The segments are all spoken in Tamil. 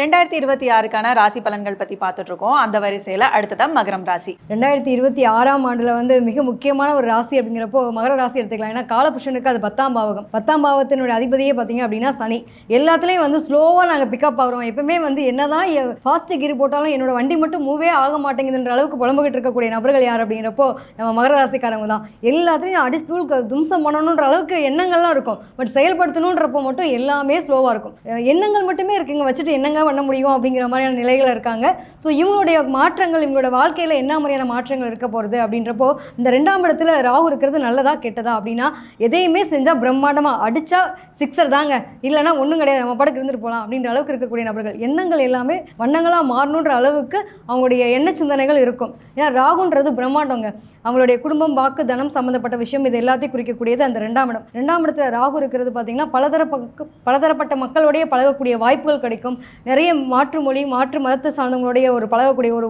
ரெண்டாயிரத்தி இருபத்தி ஆறுக்கான ராசி பலன்கள் பற்றி பார்த்துட்ருக்கோம். அந்த வரிசையில் அடுத்ததான் மகரம் ராசி. ரெண்டாயிரத்தி இருபத்தி ஆறாம் ஆண்டில் வந்து மிக முக்கியமான ஒரு ராசி அப்படிங்கிறப்போ மகர ராசி எடுத்துக்கலாம். ஏன்னா காலபுஷனுக்கு அது பத்தாம் பாவகம். பத்தாம் பாவத்தினுடைய அதிபதியே பார்த்தீங்க அப்படின்னா சனி. எல்லாத்துலேயும் வந்து ஸ்லோவாக நாங்கள் பிக்கப் ஆகிறோம். எப்பவுமே வந்து என்னதான் ஃபாஸ்ட் கீர் போட்டாலும் என்னோட வண்டி மட்டும் மூவே ஆக மாட்டேங்குதுன்ற அளவுக்கு புலம்புகிட்டு இருக்கக்கூடிய நபர்கள் யார் அப்படிங்கிறப்போ நம்ம மகர ராசிக்காரங்க தான். எல்லாத்துலேயும் அடிச்சு தூள் தும்சம் பண்ணணுன்ற அளவுக்கு எண்ணங்கள்லாம் இருக்கும். பட் செயல்படுத்தணுன்றப்போ மட்டும் எல்லாமே ஸ்லோவாக இருக்கும். எண்ணங்கள் மட்டுமே இருக்குங்க. வச்சுட்டு என்னங்க பண்ண முடியும் அப்படிங்கிற மாதிரியான நிலைகள் இருக்காங்க. ஸோ இவங்களுடைய மாற்றங்கள் இவங்களோட வாழ்க்கையில் என்ன மாதிரியான மாற்றங்கள் இருக்க போகிறது அப்படின்றப்போ இந்த ரெண்டாம் இடத்துல ராகு இருக்கிறது நல்லதா கெட்டதா அப்படின்னா எதையுமே செஞ்சால் பிரம்மாண்டமாக அடித்தா சிக்ஸர் தாங்க. இல்லைன்னா ஒன்றும் கிடையாது. நம்ம படக்கு இருந்துட்டு போகலாம் அப்படின்ற அளவுக்கு இருக்கக்கூடிய நபர்கள். எண்ணங்கள் எல்லாமே வண்ணங்களாக மாறணுன்ற அளவுக்கு அவங்களுடைய எண்ண சிந்தனைகள் இருக்கும். ஏன்னா ராகுன்றது பிரம்மாண்டங்க. அவங்களுடைய குடும்பம் வாக்கு தனம் சம்மந்தப்பட்ட விஷயம் இது எல்லாத்தையும் குறிக்கக்கூடியது அந்த ரெண்டாம் இடம். ரெண்டாம் இடத்துல ராகு இருக்கிறது பார்த்தீங்கன்னா பலதரப்பக்க பலதரப்பட்ட மக்களுடைய பழகக்கூடிய வாய்ப்புகள் கிடைக்கும். நிறைய மாற்று மொழி மாற்று மதத்தை சார்ந்தவங்களுடைய ஒரு பழகக்கூடிய ஒரு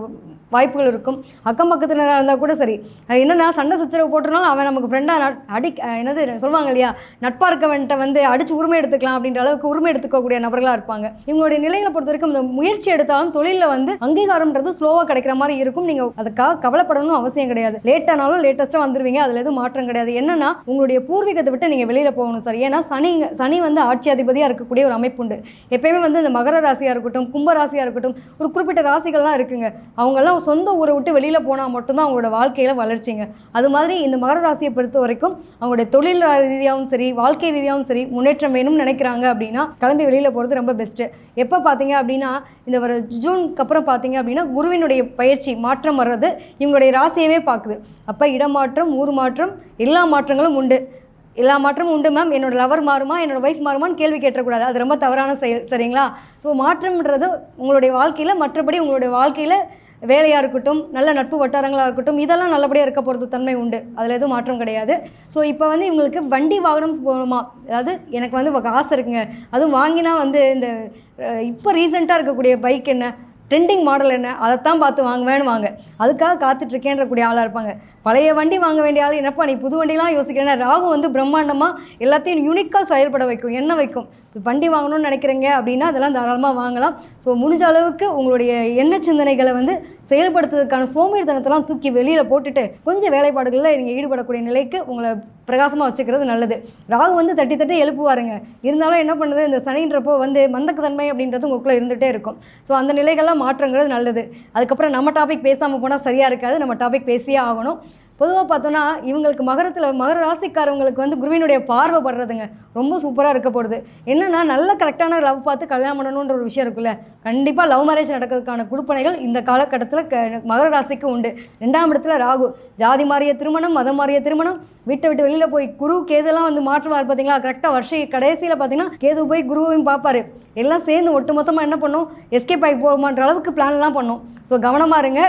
வாய்ப்புகள் இருக்கும். அக்கம் பக்கத்தினராக இருந்தால் கூட சரி. என்னென்னா சண்டை சச்சரவு போட்டுனாலும் அவன் நமக்கு ஃப்ரெண்டாக அடி என்னது சொல்லுவாங்க இல்லையா? நட்பாக இருக்கவன்ட்ட வந்து அடிச்சு உரிமை எடுத்துக்கலாம் அப்படின்ற அளவுக்கு உரிமை எடுத்துக்கக்கூடிய நபர்களாக இருப்பாங்க. இவங்களுடைய நிலையில பொறுத்த வரைக்கும் இந்த முயற்சி எடுத்தாலும் தொழிலில் வந்து அங்கீகாரம்ன்றது ஸ்லோவாக கிடைக்கிற மாதிரி இருக்கும். நீங்கள் அதுக்காக கவலைப்படணும் அவசியம் கிடையாது. லேட்டானாலும் லேட்டஸ்ட்டாக வந்துடுவீங்க அதில் எதுவும் மாற்றம் கிடையாது. என்னன்னா உங்களுடைய பூர்வீகத்தை விட்டு நீங்கள் வெளியில் போகணும் சார் ஏன்னா சனி சனி வந்து ஆட்சி அதிபதியாக இருக்கக்கூடிய ஒரு அமைப்பு உண்டு. எப்பயுமே வந்து இந்த மகர ராசியாக இருக்கட்டும் கும்ப ராசியாக இருக்கட்டும் ஒரு குறிப்பிட்ட ராசிகள்லாம் இருக்குங்க. அவங்கெல்லாம் சொந்த ஊரை விட்டு வெளியில் போனால் மட்டும்தான் அவங்களோட வாழ்க்கையில் வளர்ச்சிங்க. அது மாதிரி இந்த மகர ராசியை பொறுத்த வரைக்கும் அவங்களுடைய தொழில் ரீதியாகவும் சரி வாழ்க்கை ரீதியாகவும் சரி முன்னேற்றம் வேணும்னு நினைக்கிறாங்க அப்படின்னா கிளம்பி வெளியில் போகிறது ரொம்ப பெஸ்ட்டு எப்போ பார்த்தீங்க அப்படின்னா இந்த வர ஜூனுக்கு அப்புறம் பார்த்தீங்க அப்படின்னா குருவினுடைய பயிற்சி மாற்றம் வர்றது இவங்களுடைய ராசியவே பார்க்குது அப்போ இடமாற்றம் ஊர் மாற்றம் எல்லா மாற்றங்களும் உண்டு. எல்லா மாற்றமும் உண்டு மேம் என்னோட லவர் மாறுமா என்னோட ஒய்ஃப் மாறுமான்னு கேள்வி கேட்டக்கூடாது அது ரொம்ப தவறான செயல் சரிங்களா? ஸோ மாற்றம்ன்றது உங்களுடைய வாழ்க்கையில் மற்றபடி உங்களுடைய வாழ்க்கையில் வேலையாக இருக்கட்டும் நல்ல நட்பு வட்டாரங்களாக இருக்கட்டும் இதெல்லாம் நல்லபடியாக இருக்க போகிறது தன்மை உண்டு. அதில் எதுவும் மாற்றம் கிடையாது. ஸோ இப்போ வந்து இவங்களுக்கு வண்டி வாகனம் போகணுமா அதாவது எனக்கு வந்து ஆசை இருக்குங்க. அதுவும் வாங்கினா வந்து இந்த இப்போ ரீசெண்டாக இருக்கக்கூடிய பைக் என்ன? ட்ரெண்டிங் மாடல் என்ன? அதைத்தான் பார்த்து வாங்குவேன்னு வாங்க. அதுக்காக காத்துட்ருக்கேன்ற கூடிய ஆளாக இருப்பாங்க. பழைய வண்டி வாங்க வேண்டிய ஆள் என்னப்பா நீ புது வண்டிலாம் யோசிக்கிறேன்னா ராகு வந்து பிரம்மாண்டமாக எல்லாத்தையும் யூனிக்காக செயல்பட வைக்கும். என்ன வைக்கும்? வண்டி வாங்கணும்னு நினைக்கிறீங்க அப்படின்னா அதெல்லாம் தாராளமாக வாங்கலாம். ஸோ முடிஞ்ச அளவுக்கு உங்களுடைய எண்ண சிந்தனைகளை வந்து செயல்படுத்துறதுக்கான சோம்பேறித்தனத்தெல்லாம் தூக்கி வெளியில் போட்டுட்டு கொஞ்சம் வேலைப்பாடுகளில் நீங்கள் ஈடுபடக்கூடிய நிலைக்கு உங்களை பிரகாசமாக வச்சுக்கிறது நல்லது. ராகு வந்து தட்டி தட்டி எழுப்புவாருங்க. இருந்தாலும் என்ன பண்ணுது? இந்த சனின்றப்போ வந்து மந்தக்கத்தன்மை அப்படின்றது உங்களுக்குள்ளே இருந்துகிட்டே இருக்கும். ஸோ அந்த நிலைகள்லாம் மாற்றங்கிறது நல்லது. அதுக்கப்புறம் நம்ம டாபிக் பேசாமல் போனால் சரியாக இருக்காது. நம்ம டாபிக் பேசியே ஆகணும். பொதுவாக பார்த்தோன்னா இவங்களுக்கு மகரத்தில் மகர ராசிக்காரவங்களுக்கு வந்து குருவினுடைய பார்வை படுறதுங்க ரொம்ப சூப்பராக இருக்க போகிறது என்னென்னா நல்ல கரெக்டான லவ் பார்த்து கல்யாணம் பண்ணணுன்ற ஒரு விஷயம் இருக்குல்ல. கண்டிப்பாக லவ் மேரேஜ் நடக்கிறதுக்கான குடுப்பனைகள் இந்த காலகட்டத்தில் க மகர ராசிக்கு உண்டு. ரெண்டாம் இடத்துல ராகு. ஜாதி மாறிய திருமணம் மதம் மாறிய திருமணம். வீட்டை விட்டு வெளியில் போய் குரு கேதெல்லாம் வந்து மாற்றுவார் பார்த்தீங்களா? கரெக்டாக வருஷ கடைசியில் பார்த்தீங்கன்னா கேது போய் குருவையும் பார்ப்பாரு. எல்லாம் சேர்ந்து ஒட்டுமொத்தமாக என்ன பண்ணும்? எஸ்கேப் ஆகி போகுமான்ற அளவுக்கு பிளான்லாம் பண்ணும். ஸோ கவனமாக இருங்க.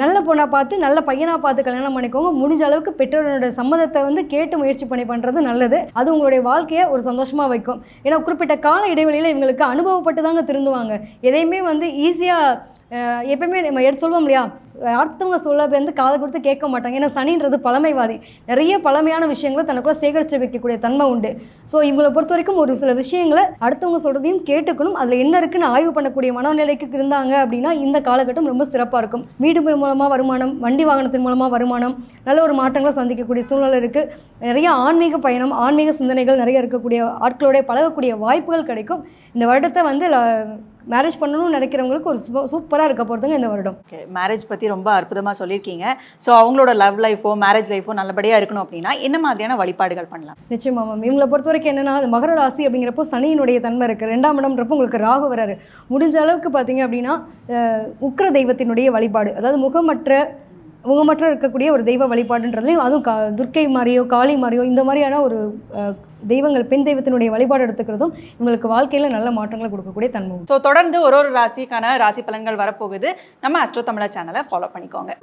நல்ல பொண்ணாக பார்த்து நல்ல பையனாக பார்த்து கல்யாணம் பண்ணிக்கோங்க. முடிஞ்ச அளவுக்கு பெற்றோரோட சம்மதத்தை வந்து கேட்டு முயற்சி பண்ணி பண்ணுறது நல்லது. அது உங்களுடைய வாழ்க்கையை ஒரு சந்தோஷமாக வைக்கும். ஏன்னா குறிப்பிட்ட கால இடைவெளியில் இவங்களுக்கு அனுபவப்பட்டு தாங்க திருந்துவாங்க. எதையுமே வந்து ஈஸியாக எப்பயுமே நம்ம எடுத்து சொல்லுவோம் இல்லையா? அடுத்தவங்க சொல்ல வந்து காதை கொடுத்து கேட்க மாட்டாங்க. ஏன்னா சனின்றது பழமைவாதி. நிறைய பழமையான விஷயங்களை தனக்குள்ள சேகரித்து வைக்கக்கூடிய தன்மை உண்டு. ஸோ இவங்களை பொறுத்த வரைக்கும் ஒரு சில விஷயங்களை அடுத்தவங்க சொல்கிறதையும் கேட்டுக்கணும். அதில் என்ன இருக்குன்னு ஆய்வு பண்ணக்கூடிய மனநிலைக்கு இருந்தாங்க அப்படின்னா இந்த காலகட்டம் ரொம்ப சிறப்பாக இருக்கும். வீடு மூலமாக வருமானம் வண்டி வாகனத்தின் மூலமாக வருமானம் நல்ல ஒரு மாற்றங்களை சந்திக்கக்கூடிய சூழ்நிலை இருக்குது நிறைய ஆன்மீக பயணம் ஆன்மீக சிந்தனைகள் நிறைய இருக்கக்கூடிய ஆட்களோட பழகக்கூடிய வாய்ப்புகள் கிடைக்கும். இந்த வருடத்தை வந்து மேரேஜ் பண்ணணும்னு நினைக்கிறவங்களுக்கு ஒரு சூப்பராக இருக்க போகிறதுங்க இந்த வருடம். ஓகே மேரேஜ் பற்றி ரொம்ப அற்புதமாக சொல்லியிருக்கீங்க. ஸோ அவங்களோட லவ் லைஃபோ மேரேஜ் லைஃபோ நல்லபடியாக இருக்கணும் அப்படின்னா என்ன மாதிரியான வழிபாடுகள் பண்ணலாம்? நிச்சயமா மேம் இவங்களை பொறுத்த வரைக்கும் என்னன்னா அது மகர ராசி அப்படிங்கிறப்போ சனியினுடைய தன்மை இருக்குது ரெண்டாம் இடம்ன்றப்போ உங்களுக்கு ராகு வராரு. முடிஞ்ச அளவுக்கு பார்த்தீங்க அப்படின்னா அஹ், உக்கிர தெய்வத்தினுடைய வழிபாடு அதாவது முகமற்ற முகமற்ற இருக்கக்கூடிய ஒரு தெய்வ வழிபாடுன்றதுலையும் அதுவும் கா துர்க்கை மாதிரியோ காளி மாதிரியோ இந்த மாதிரியான ஒரு தெய்வங்கள் பெண் தெய்வத்தினுடைய வழிபாடு எடுத்துக்கிறதும் இவங்களுக்கு வாழ்க்கையில் நல்ல மாற்றங்களை கொடுக்கக்கூடிய தன்மை ஸோ தொடர்ந்து ஒரு ஒரு ராசிக்கான ராசி பலன்கள் வரப்போகுது. நம்ம அஸ்ட்ரோ தமிழா சேனலை ஃபாலோ பண்ணிக்கோங்க.